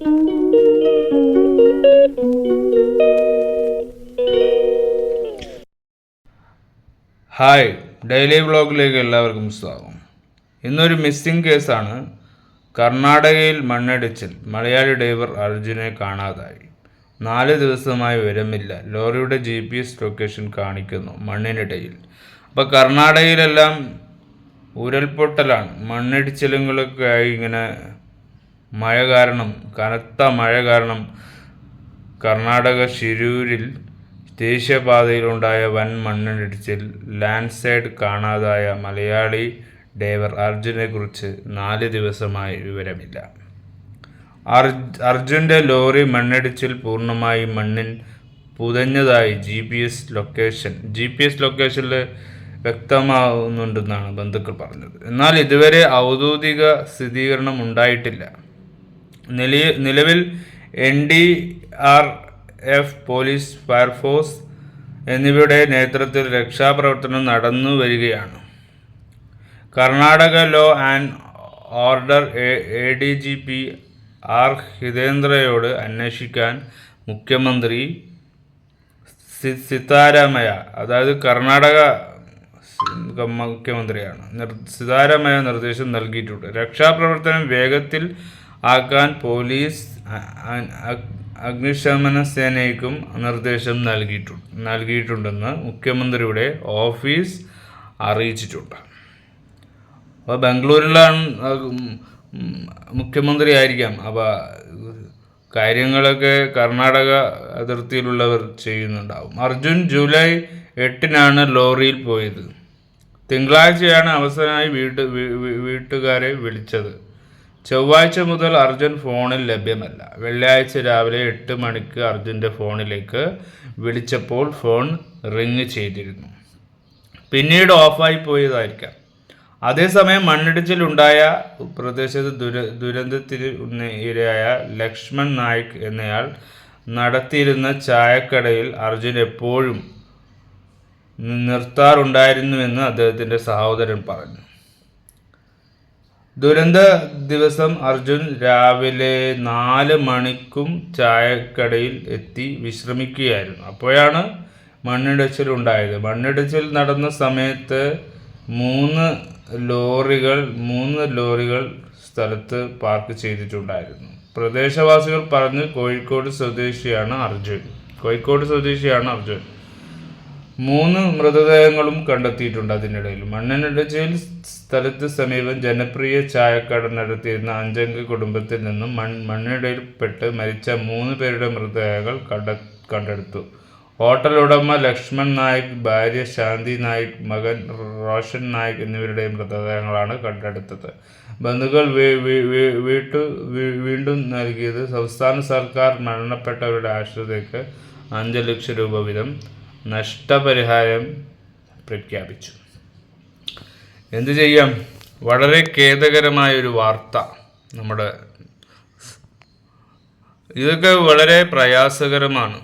Hi daily വ്ളോഗിലേക്ക് എല്ലാവർക്കും സ്വാഗതം. ഇന്നൊരു മിസ്സിംഗ് കേസാണ്. കർണാടകയിൽ മണ്ണിടിച്ചിൽ. മലയാളി ഡ്രൈവർ അർജുനെ കാണാതായി. നാല് ദിവസമായി വിവരമില്ല ലോറിയുടെ ജി പി എസ് ലൊക്കേഷൻ കാണിക്കുന്നു മണ്ണിനിടയിൽ. അപ്പോൾ കർണാടകയിലെല്ലാം ഉരൽപൊട്ടലാണ് മണ്ണിടിച്ചിലുകളൊക്കെ ആയി ഇങ്ങനെ മഴ കാരണം കനത്ത മഴ കാരണം കർണാടക ശിരൂരിൽ ദേശീയപാതയിലുണ്ടായ വൻ മണ്ണിടിച്ചിൽ ലാൻഡ് സൈഡ് കാണാതായ മലയാളി ഡ്രൈവർ അർജുനെ കുറിച്ച് നാല് ദിവസമായി വിവരമില്ല. അർജ് അർജുന്റെ ലോറി മണ്ണിടിച്ചിൽ പൂർണമായി മണ്ണിൽ പുതഞ്ഞതായി G P S location G P S ലൊക്കേഷനിൽ വ്യക്തമാവുന്നുണ്ടെന്നാണ് ബന്ധുക്കൾ പറഞ്ഞത്. എന്നാൽ ഇതുവരെ ഔദ്യോഗിക സ്ഥിരീകരണം ഉണ്ടായിട്ടില്ല. നിലവിൽ N D R F police fire force എന്നിവയുടെ നേതൃത്വത്തിൽ രക്ഷാപ്രവർത്തനം നടന്നു വരികയാണ്. Karnataka law and order A D G P R ഹിതേന്ദ്രയോട് അന്വേഷിക്കാൻ മുഖ്യമന്ത്രി സിതാരാമയ അതായത് കർണാടക മുഖ്യമന്ത്രിയാണ് സിതാരാമയ നിർദ്ദേശം നൽകിയിട്ടുണ്ട്. രക്ഷാപ്രവർത്തനം വേഗത്തിൽ ആക്കാൻ പോലീസ് അഗ്നിശമന സേനയ്ക്കും നിർദ്ദേശം നൽകിയിട്ടു നൽകിയിട്ടുണ്ടെന്ന് മുഖ്യമന്ത്രിയുടെ ഓഫീസ് അറിയിച്ചിട്ടുണ്ട്. അപ്പോൾ ഉം മുഖ്യമന്ത്രി ആയിരിക്കാം അപ്പോൾ കാര്യങ്ങളൊക്കെ കർണാടക അതിർത്തിയിലുള്ളവർ ചെയ്യുന്നുണ്ടാവും. അർജുൻ ജൂലൈ എട്ടിനാണ് ലോറിയിൽ പോയത്. തിങ്കളാഴ്ചയാണ് അവസാനമായി വീട്ട് വീട്ടുകാരെ വിളിച്ചത്. ചൊവ്വാഴ്ച മുതൽ അർജുൻ ഫോണിൽ ലഭ്യമല്ല. വെള്ളിയാഴ്ച രാവിലെ എട്ട് മണിക്ക് അർജുന്റെ ഫോണിലേക്ക് വിളിച്ചപ്പോൾ ഫോൺ റിങ് ചെയ്തിരുന്നു. പിന്നീട് ഓഫായി പോയതായിരിക്കാം. അതേസമയം മണ്ണിടിച്ചിലുണ്ടായ പ്രദേശത്ത് ദുര ദുരന്തത്തിന് ഇരയായ ലക്ഷ്മൺ നായിക് എന്നയാൾ നടത്തിയിരുന്ന ചായക്കടയിൽ അർജുൻ എപ്പോഴും നിർത്താറുണ്ടായിരുന്നുവെന്ന് അദ്ദേഹത്തിന്റെ സഹോദരൻ പറഞ്ഞു. ദുരന്ത ദിവസം അർജുൻ രാവിലെ നാല് മണിക്കും ചായക്കടയിൽ എത്തി വിശ്രമിക്കുകയായിരുന്നു. അപ്പോഴാണ് മണ്ണിടിച്ചിൽ ഉണ്ടായത്. മണ്ണിടിച്ചിൽ നടന്ന സമയത്ത് മൂന്ന് ലോറികൾ മൂന്ന് ലോറികൾ സ്ഥലത്ത് പാർക്ക് ചെയ്തിട്ടുണ്ടായിരുന്നു. പ്രദേശവാസികൾ പറഞ്ഞ് കോഴിക്കോട് സ്വദേശിയാണ് അർജുൻ. കോഴിക്കോട് സ്വദേശിയാണ് അർജുൻ. മൂന്ന് മൃതദേഹങ്ങളും കണ്ടെത്തിയിട്ടുണ്ട് അതിനിടയിൽ. മണ്ണിടിച്ചിൽ സ്ഥലത്ത് സമീപം ജനപ്രിയ ചായക്കട നടത്തിയിരുന്ന അഞ്ചംഗ കുടുംബത്തിൽ നിന്നും മൺ മണ്ണിടയിൽപ്പെട്ട് മരിച്ച മൂന്ന് പേരുടെ മൃതദേഹങ്ങൾ കണ്ട കണ്ടെടുത്തു. ഹോട്ടൽ ഉടമ ലക്ഷ്മൺ നായിക് ഭാര്യ ശാന്തി നായിക് മകൻ റോഷൻ നായിക് എന്നിവരുടെ മൃതദേഹങ്ങളാണ് കണ്ടെടുത്തത്. ബന്ധുക്കൾ വീട്ടു വീണ്ടും നൽകിയത് സംസ്ഥാന സർക്കാർ മരണപ്പെട്ടവരുടെ ആശ്രിതയ്ക്ക് അഞ്ച് ലക്ഷം രൂപ വീതം. നഷ്ടപരിഹാരം പ്രഖ്യാപിച്ചു. എന്തു ചെയ്യാം? വളരെ ഖേദകരമായ ഒരു വാർത്ത നമ്മുടെ ഇതൊക്കെ വളരെ പ്രയാസകരമാണ്.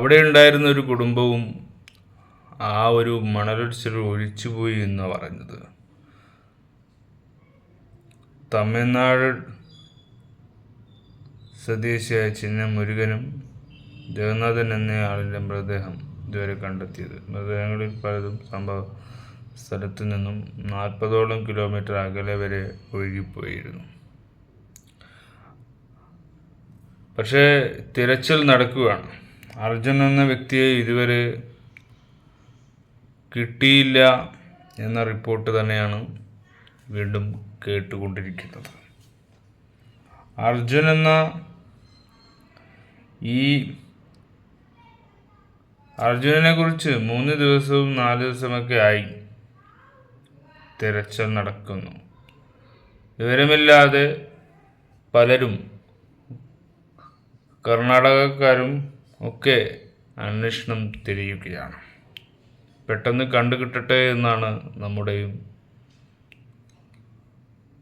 അവിടെ ഉണ്ടായിരുന്ന ഒരു കുടുംബവും ആ ഒരു മണലൊടിച്ചിൽ ഒഴിച്ചുപോയി എന്ന് പറഞ്ഞത് തമിഴ്നാട് സ്വദേശിയായ ചിന്ന മുരുകനും ജഗന്നാഥൻ എന്നയാളിന്റെ മൃതദേഹം ഇതുവരെ കണ്ടെത്തിയത്. മൃതദേഹങ്ങളിൽ പലതും സംഭവ സ്ഥലത്തു നിന്നും നാൽപ്പതോളം കിലോമീറ്റർ അകലെ വരെ ഒഴുകിപ്പോയിരുന്നു. പക്ഷേ തിരച്ചിൽ നടക്കുകയാണ്. അർജുൻ എന്ന വ്യക്തിയെ ഇതുവരെ കിട്ടിയില്ല എന്ന റിപ്പോർട്ട് തന്നെയാണ് വീണ്ടും കേട്ടുകൊണ്ടിരിക്കുന്നത്. അർജുൻ എന്ന ഈ അർജുനനെ കുറിച്ച് മൂന്ന് ദിവസവും നാല് ദിവസമൊക്കെ ആയി തിരച്ചിൽ നടക്കുന്നു. വിവരമില്ലാതെ പലരും കർണാടകക്കാരും ഒക്കെ അന്വേഷണം തിരിയുകയാണ്. പെട്ടെന്ന് കണ്ടു കിട്ടട്ടെ എന്നാണ് നമ്മുടെയും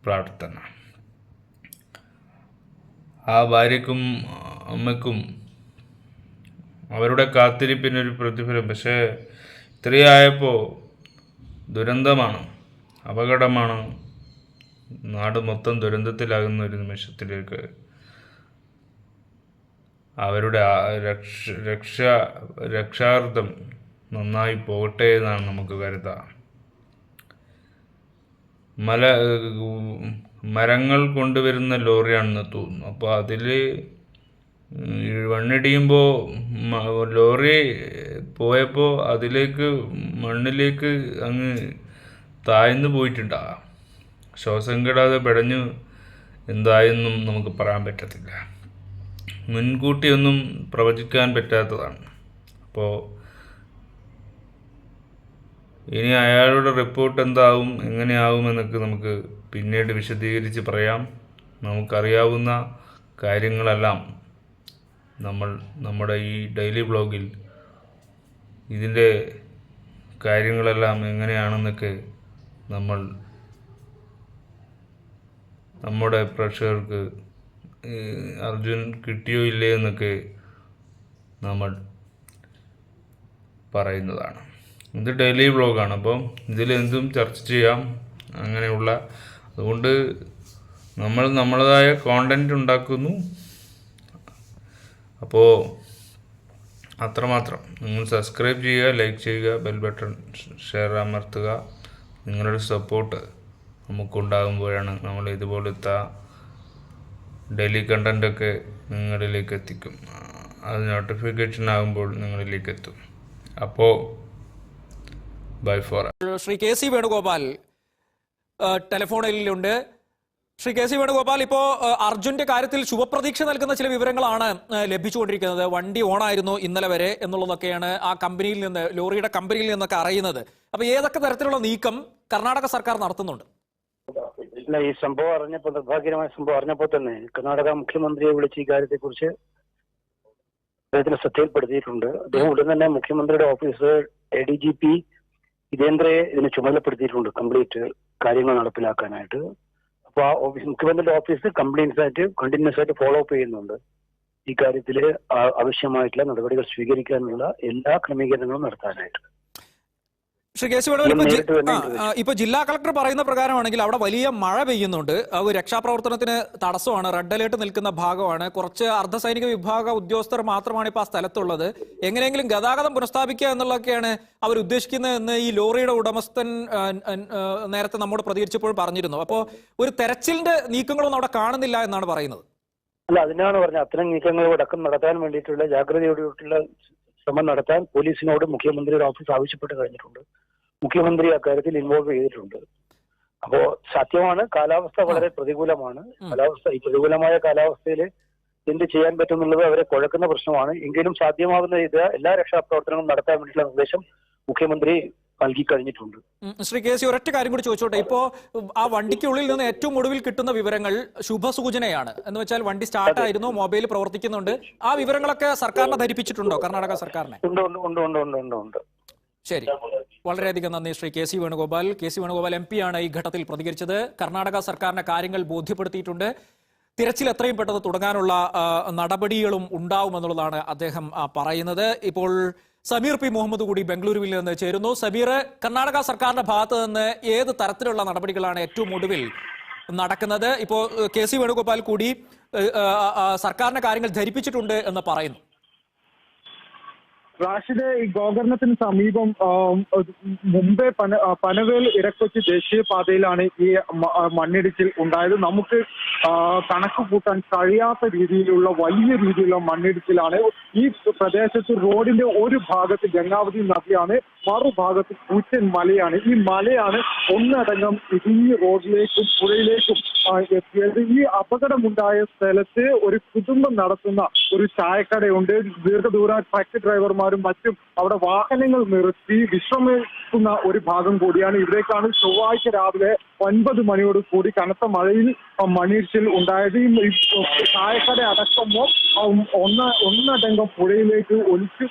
പ്രാർത്ഥന. ആ ഭാര്യക്കും അമ്മയ്ക്കും അവരുടെ കാത്തിരിപ്പിനൊരു പ്രതിഫലം. പക്ഷേ ഇത്രയായപ്പോൾ ദുരന്തമാണ് അപകടമാണ്. നാട് മൊത്തം ദുരന്തത്തിലാകുന്ന ഒരു നിമിഷത്തിലേക്ക് അവരുടെ രക്ഷ രക്ഷ രക്ഷാർത്ഥം നന്നായി പോകട്ടെ എന്നാണ് നമുക്ക് കരുതാം. മല മരങ്ങൾ കൊണ്ടുവരുന്ന ലോറിയാണെന്ന് തോന്നുന്നു. അപ്പോൾ അതിൽ മണ്ണിടിയുമ്പോൾ ലോറി പോയപ്പോൾ അതിലേക്ക് മണ്ണിലേക്ക് അങ്ങ് താഴ്ന്നു പോയിട്ടുണ്ടാ. ശ്വാസം കിടാതെ പിടഞ്ഞു എന്തായെന്നും നമുക്ക് പറയാൻ പറ്റത്തില്ല. മുൻകൂട്ടിയൊന്നും പ്രവചിക്കാൻ പറ്റാത്തതാണ്. അപ്പോൾ ഇനി അയാളുടെ റിപ്പോർട്ട് എന്താവും എങ്ങനെയാവുമെന്നൊക്കെ നമുക്ക് പിന്നീട് വിശദീകരിച്ച് പറയാം. നമുക്കറിയാവുന്ന കാര്യങ്ങളെല്ലാം നമ്മൾ നമ്മുടെ ഈ ഡെയിലി ബ്ലോഗിൽ ഇതിന്റെ കാര്യങ്ങളെല്ലാം എങ്ങനെയാണെന്നൊക്കെ നമ്മൾ നമ്മുടെ പ്രേക്ഷകർക്ക് അർജുൻ കിട്ടിയോ ഇല്ലേ എന്നൊക്കെ നമ്മൾ പറയുന്നതാണ്. ഇത് ഡെയിലി വ്ളോഗാണ്. അപ്പം ഇതിലെന്തും ചർച്ച ചെയ്യാം. അങ്ങനെയുള്ള അതുകൊണ്ട് നമ്മൾ നമ്മളതായ കോണ്ടന്റ് ഉണ്ടാക്കുന്നു. അപ്പോൾ അത്രമാത്രം. നിങ്ങൾ സബ്സ്ക്രൈബ് ചെയ്യുക ലൈക്ക് ചെയ്യുക ബെൽ ബട്ടൺ ഷെയർ അമർത്തുക. നിങ്ങളുടെ സപ്പോർട്ട് നമുക്കുണ്ടാകുമ്പോഴാണ് നമ്മൾ ഇതുപോലത്തെ ഡെയിലി കണ്ടന്റൊക്കെ നിങ്ങളിലേക്ക് എത്തിക്കും. അത് നോട്ടിഫിക്കേഷൻ ആകുമ്പോൾ നിങ്ങളിലേക്ക് എത്തും. അപ്പോൾ ബൈ ഫോർ ശ്രീ കെ സി വേണുഗോപാൽ ടെലിഫോണിലുണ്ട്. ശ്രീ കെ സി വേണുഗോപാൽ ഇപ്പോ അർജുന്റെ കാര്യത്തിൽ ശുഭപ്രതീക്ഷ നൽകുന്ന ചില വിവരങ്ങളാണ് ലഭിച്ചുകൊണ്ടിരിക്കുന്നത്. വണ്ടി ഓണായിരുന്നു ഇന്നലെ വരെ എന്നുള്ളതൊക്കെയാണ് ആ കമ്പനിയിൽ നിന്ന് ലോറിയുടെ കമ്പനിയിൽ നിന്നൊക്കെ അറിയുന്നത്. അപ്പൊ ഏതൊക്കെ തരത്തിലുള്ള നീക്കം കർണാടക സർക്കാർ നടത്തുന്നുണ്ട്? ഇല്ല ഈ സംഭവം അറിഞ്ഞപ്പോൾ നിർഭാഗ്യമായ സംഭവം അറിഞ്ഞപ്പോൾ തന്നെ കർണാടക മുഖ്യമന്ത്രിയെ വിളിച്ച് ഈ കാര്യത്തെ കുറിച്ച് അദ്ദേഹത്തിന് ശ്രദ്ധയിൽപ്പെടുത്തിയിട്ടുണ്ട്. അദ്ദേഹം ഉടൻ തന്നെ മുഖ്യമന്ത്രിയുടെ office A D G P ജിതേന്ദ്രയെ ഇതിന് ചുമതലപ്പെടുത്തിയിട്ടുണ്ട്. കംപ്ലീറ്റ് കാര്യങ്ങൾ നടപ്പിലാക്കാനായിട്ട്. മുഖ്യമന്ത്രിയുടെ ഓഫീസ് കംപ്ലൈൻസ് ആയിട്ട് കണ്ടിന്യൂസ് ആയിട്ട് ഫോളോ അപ്പ് ചെയ്യുന്നുണ്ട്. ഈ കാര്യത്തിൽ ആവശ്യമായിട്ടുള്ള നടപടികൾ സ്വീകരിക്കാനുള്ള എല്ലാ ക്രമീകരണങ്ങളും നടത്താനായിട്ട്. ശ്രീ കെ സി വേണുഗോപാൽ ഇപ്പൊ ജില്ലാ കളക്ടർ പറയുന്ന പ്രകാരമാണെങ്കിൽ അവിടെ വലിയ മഴ പെയ്യുന്നുണ്ട്. രക്ഷാപ്രവർത്തനത്തിന് തടസ്സമാണ്. റെഡ് അലേർട്ട് നിൽക്കുന്ന ഭാഗമാണ്. കുറച്ച് അർദ്ധസൈനിക വിഭാഗ ഉദ്യോഗസ്ഥർ മാത്രമാണ് ഇപ്പൊ ആ സ്ഥലത്തുള്ളത്. എങ്ങനെയെങ്കിലും ഗതാഗതം പുനഃസ്ഥാപിക്കുക എന്നുള്ളതൊക്കെയാണ് അവർ ഉദ്ദേശിക്കുന്നത് എന്ന് ഈ ലോറിയുടെ ഉടമസ്ഥൻ നേരത്തെ നമ്മോട് പ്രതികരിച്ചപ്പോൾ പറഞ്ഞിരുന്നു. അപ്പോൾ ഒരു തെരച്ചിലിന്റെ നീക്കങ്ങളൊന്നും അവിടെ കാണുന്നില്ല എന്നാണ് പറയുന്നത്. അല്ല അതിനാണ് പറഞ്ഞത്. അത്തരം നീക്കങ്ങൾ അടക്കം നടത്താൻ വേണ്ടിയിട്ടുള്ള ജാഗ്രതയോടെയുള്ള ശ്രമം നടത്താൻ പോലീസിനോട് മുഖ്യമന്ത്രിയുടെ ഓഫീസ് ആവശ്യപ്പെട്ട് കഴിഞ്ഞിട്ടുണ്ട്. മുഖ്യമന്ത്രി അക്കാര്യത്തിൽ ഇൻവോൾവ് ചെയ്തിട്ടുണ്ട്. അപ്പോ സത്യമാണ് കാലാവസ്ഥ വളരെ പ്രതികൂലമാണ്. കാലാവസ്ഥ ഈ പ്രതികൂലമായ കാലാവസ്ഥയിൽ എന്ത് ചെയ്യാൻ പറ്റും എന്നുള്ളത് അവരെ കുഴക്കുന്ന പ്രശ്നമാണ്. എങ്കിലും സാധ്യമാകുന്ന ഇത് എല്ലാ രക്ഷാപ്രവർത്തനങ്ങളും നടത്താൻ വേണ്ടിയിട്ടുള്ള നിർദ്ദേശം മുഖ്യമന്ത്രി നൽകി കഴിഞ്ഞിട്ടുണ്ട്. ഉം, ശ്രീ കെ സി ഒരൊറ്റ കാര്യം കൂടി ചോദിച്ചോട്ടെ. ഇപ്പോ ആ വണ്ടിക്കുള്ളിൽ നിന്ന് ഏറ്റവും ഒടുവിൽ കിട്ടുന്ന വിവരങ്ങൾ ശുഭസൂചനയാണ്. എന്ന് വെച്ചാൽ വണ്ടി സ്റ്റാർട്ട് ആയിരുന്നു മൊബൈൽ പ്രവർത്തിക്കുന്നുണ്ട്. ആ വിവരങ്ങളൊക്കെ സർക്കാരിനെ ധരിപ്പിച്ചിട്ടുണ്ടോ? കർണാടക സർക്കാരിനെ? ഉണ്ട് ഉണ്ട് ഉണ്ട് ഉണ്ട് ഉണ്ട് ഉണ്ട് ഉണ്ട്. ശരി. വളരെയധികം നന്ദി Shri K C Venugopal. K C Venugopal M ആണ് ഈ ഘട്ടത്തിൽ പ്രതികരിച്ചത്. കർണാടക സർക്കാരിന്റെ കാര്യങ്ങൾ ബോധ്യപ്പെടുത്തിയിട്ടുണ്ട്. തിരച്ചിൽ എത്രയും പെട്ടെന്ന് തുടങ്ങാനുള്ള നടപടികളും ഉണ്ടാവുമെന്നുള്ളതാണ് അദ്ദേഹം പറയുന്നത്. ഇപ്പോൾ സമീർ പി മുഹമ്മദ് കൂടി ബംഗളൂരുവിൽ നിന്ന് ചേരുന്നു. സമീർ കർണാടക സർക്കാരിന്റെ ഭാഗത്ത് നിന്ന് ഏത് തരത്തിലുള്ള നടപടികളാണ് ഏറ്റവും ഒടുവിൽ നടക്കുന്നത്? ഇപ്പോൾ കെ സി വേണുഗോപാൽ കൂടി സർക്കാരിന്റെ കാര്യങ്ങൾ ധരിപ്പിച്ചിട്ടുണ്ട് എന്ന് പറയുന്നു. റാഷിദ് ഈ ഗോകർണത്തിന് സമീപം മുംബൈ പന പനവേൽ ഇടക്കൊച്ചി ദേശീയപാതയിലാണ് ഈ മണ്ണിടിച്ചിൽ ഉണ്ടായത്. നമുക്ക് കണക്ക് കൂട്ടാൻ കഴിയാത്ത രീതിയിലുള്ള വലിയ രീതിയിലുള്ള മണ്ണിടിച്ചിലാണ് ഈ പ്രദേശത്ത് റോഡിന്റെ ഒരു ഭാഗത്ത് ഗംഗാവതി നദിയാണ് മറുഭാഗത്ത് കൂറ്റൻ മലയാണ്. ഈ മലയാണ് ഒന്നടങ്കം ഈ റോഡിലേക്കും പുഴയിലേക്കും എത്തിയത്. ഈ അപകടമുണ്ടായ സ്ഥലത്ത് ഒരു കുടുംബം നടത്തുന്ന ഒരു ചായക്കടയുണ്ട്. ദീർഘദൂര ട്രക്ക് ഡ്രൈവർമാരും മറ്റും അവിടെ വാഹനങ്ങൾ നിർത്തി വിശ്രമിക്കുന്ന ഒരു ഭാഗം കൂടിയാണ്. ഇവിടേക്കാണ് ചൊവ്വാഴ്ച രാവിലെ ഒൻപത് മണിയോട് കൂടി കനത്ത മഴയിൽ മണീഷിൽ ഉണ്ടായത്. ഈ ചായക്കട അടക്കുമ്പോൾ ഒന്ന ഒന്നടങ്കം പുഴയിലേക്ക് ഒലിച്ച്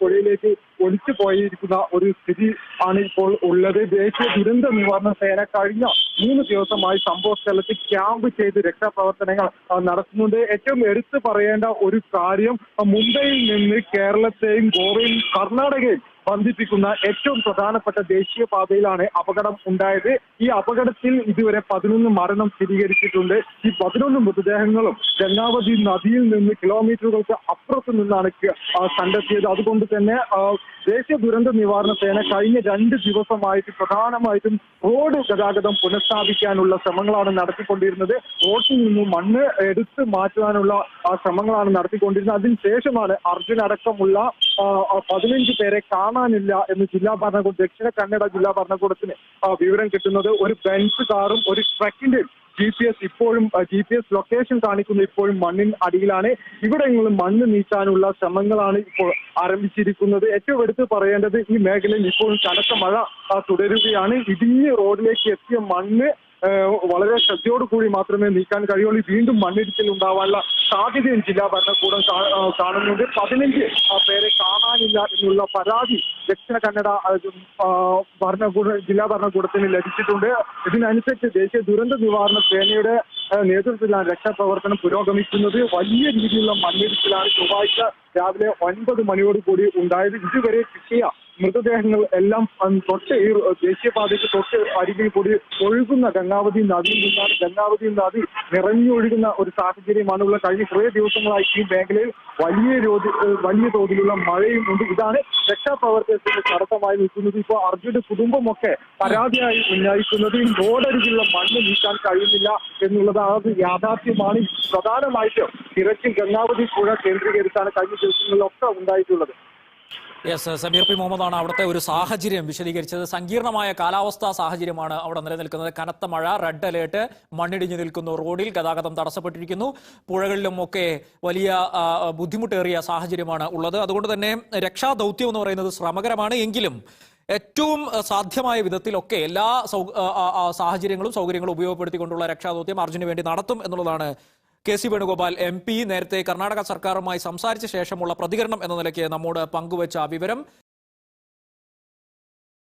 പുഴയിലേക്ക് ഒലിച്ചു പോയിരിക്കുന്ന ഒരു സ്ഥിതി ആണ് ഇപ്പോൾ ഉള്ളത്. ദേശീയ ദുരന്ത നിവാരണ സേന കഴിഞ്ഞ മൂന്ന് ദിവസമായി സംഭവ സ്ഥലത്ത് ക്യാമ്പ് ചെയ്ത് രക്ഷാപ്രവർത്തനങ്ങൾ നടത്തുന്നുണ്ട്. ഏറ്റവും എടുത്തു പറയേണ്ട ഒരു കാര്യം മുംബൈയിൽ നിന്ന് കേരളത്തെയും ഗോവയും കർണാടകയും ബന്ധിപ്പിക്കുന്ന ഏറ്റവും പ്രധാനപ്പെട്ട ദേശീയ പാതയിലാണ് അപകടം ഉണ്ടായത്. ഈ അപകടത്തിൽ ഇതുവരെ പതിനൊന്ന് മരണം സ്ഥിരീകരിച്ചിട്ടുണ്ട്. ഈ പതിനൊന്ന് മൃതദേഹങ്ങളും ഗംഗാവതി നദിയിൽ നിന്ന് കിലോമീറ്ററുകൾക്ക് അപ്പുറത്ത് നിന്നാണ് കണ്ടെത്തിയത്. അതുകൊണ്ട് തന്നെ ദേശീയ ദുരന്ത നിവാരണ സേന കഴിഞ്ഞ രണ്ട് ദിവസമായിട്ട് പ്രധാനമായിട്ടും റോഡ് ഗതാഗതം പുനഃസ്ഥാപിക്കാനുള്ള ശ്രമങ്ങളാണ് നടത്തിക്കൊണ്ടിരുന്നത്. റോഡിൽ നിന്നും മണ്ണ് എടുത്ത് മാറ്റുവാനുള്ള ശ്രമങ്ങളാണ് നടത്തിക്കൊണ്ടിരുന്നത്. അതിനുശേഷമാണ് ആ, പതിനഞ്ച് പേരെ കാണാനില്ല എന്ന് ജില്ലാ ഭരണകൂടം ദക്ഷിണ കന്നഡ ജില്ലാ ഭരണകൂടത്തിന് വിവരം കിട്ടുന്നത് ഒരു ബെൻസ് കാറും ഒരു ട്രക്കിന്റെയും ജി പി എസ് ഇപ്പോഴും ജി പി എസ് ലൊക്കേഷൻ കാണിക്കുന്ന ഇപ്പോഴും മണ്ണിൻ അടിയിലാണ്. ഇവിടെങ്ങളും മണ്ണ് നീക്കാനുള്ള ശ്രമങ്ങളാണ് ഇപ്പോൾ ആരംഭിച്ചിരിക്കുന്നത്. ഏറ്റവും എടുത്ത് പറയേണ്ടത് ഈ മേഖലയിൽ ഇപ്പോഴും കനത്ത മഴ തുടരുകയാണ്. ഇടിഞ്ഞ് റോഡിലേക്ക് എത്തിയ മണ്ണ് വളരെ ശ്രദ്ധയോട് കൂടി മാത്രമേ നീക്കാൻ കഴിയുള്ളൂ. വീണ്ടും മണ്ണിടിച്ചിൽ ഉണ്ടാവാനുള്ള സാധ്യതയും ജില്ലാ ഭരണകൂടം കാണുന്നുണ്ട്. പതിനഞ്ച് പേരെ കാണാനില്ല എന്നുള്ള പരാതി ദക്ഷിണ കന്നഡ ഭരണകൂട ജില്ലാ ഭരണകൂടത്തിന് ലഭിച്ചിട്ടുണ്ട്. ഇതിനനുസരിച്ച് ദേശീയ ദുരന്ത നിവാരണ സേനയുടെ നേതൃത്വത്തിലാണ് രക്ഷാപ്രവർത്തനം പുരോഗമിക്കുന്നത്. വലിയ രീതിയിലുള്ള മണ്ണിടിച്ചിലാണ് ചൊവ്വാഴ്ച രാവിലെ ഒൻപത് മണിയോടുകൂടി ഉണ്ടായത്. ഇതുവരെ കിട്ടിയ മൃതദേഹങ്ങൾ എല്ലാം തൊട്ട് ഈ ദേശീയപാതയ്ക്ക് തൊട്ട് അരികിൽ കൂടി ഒഴുകുന്ന ഗംഗാവതി നദിയിൽ നിന്നാണ് ഗംഗാവതി നദി നിറഞ്ഞൊഴുകുന്ന ഒരു സാഹചര്യമാണ് ഉള്ള കഴിഞ്ഞ കുറേ ദിവസങ്ങളായി ഈ മേഖലയിൽ വലിയ വലിയ തോതിലുള്ള മഴയും ഉണ്ട്. ഇതാണ് രക്ഷാപ്രവർത്തനത്തിന് തടസ്സമായി നിൽക്കുന്നത്. ഇപ്പോൾ അർജുന്റെ കുടുംബമൊക്കെ പരാതിയായി ഉന്നയിക്കുന്നത് ഈ റോഡരികിലുള്ള മണ്ണ് നീക്കാൻ കഴിയുന്നില്ല എന്നുള്ളത് അത് യാഥാർത്ഥ്യമാണ്. പ്രധാനമായിട്ടും തിരച്ചിൽ ഗംഗാവതി പുഴ കേന്ദ്രീകരിച്ചാണ് കഴിഞ്ഞ ദിവസങ്ങളിലൊക്കെ ഉണ്ടായിട്ടുള്ളത്. യെസ് സമീർ പി മുഹമ്മദാണ് അവിടുത്തെ ഒരു സാഹചര്യം വിശദീകരിച്ചത്. സങ്കീർണമായ കാലാവസ്ഥാ സാഹചര്യമാണ് അവിടെ നിലനിൽക്കുന്നത്. കനത്ത മഴ റെഡ് അലേർട്ട് മണ്ണിടിഞ്ഞു നിൽക്കുന്നു. റോഡിൽ ഗതാഗതം തടസ്സപ്പെട്ടിരിക്കുന്നു. പുഴകളിലും ഒക്കെ വലിയ ബുദ്ധിമുട്ടേറിയ സാഹചര്യമാണ് ഉള്ളത്. അതുകൊണ്ട് തന്നെ രക്ഷാദൗത്യം എന്ന് പറയുന്നത് ശ്രമകരമാണ്. എങ്കിലും ഏറ്റവും സാധ്യമായ വിധത്തിലൊക്കെ എല്ലാ സാഹചര്യങ്ങളും സൗകര്യങ്ങളും ഉപയോഗപ്പെടുത്തിക്കൊണ്ടുള്ള രക്ഷാദൗത്യം അർജുന് വേണ്ടി നടത്തും എന്നുള്ളതാണ് K C Venugopal M P നേരത്തെ കർണാടക സർക്കാരുമായി സംസാരിച്ച ശേഷമുള്ള പ്രതികരണം എന്ന നിലയ്ക്ക് നമ്മോട് പങ്കുവച്ച വിവരം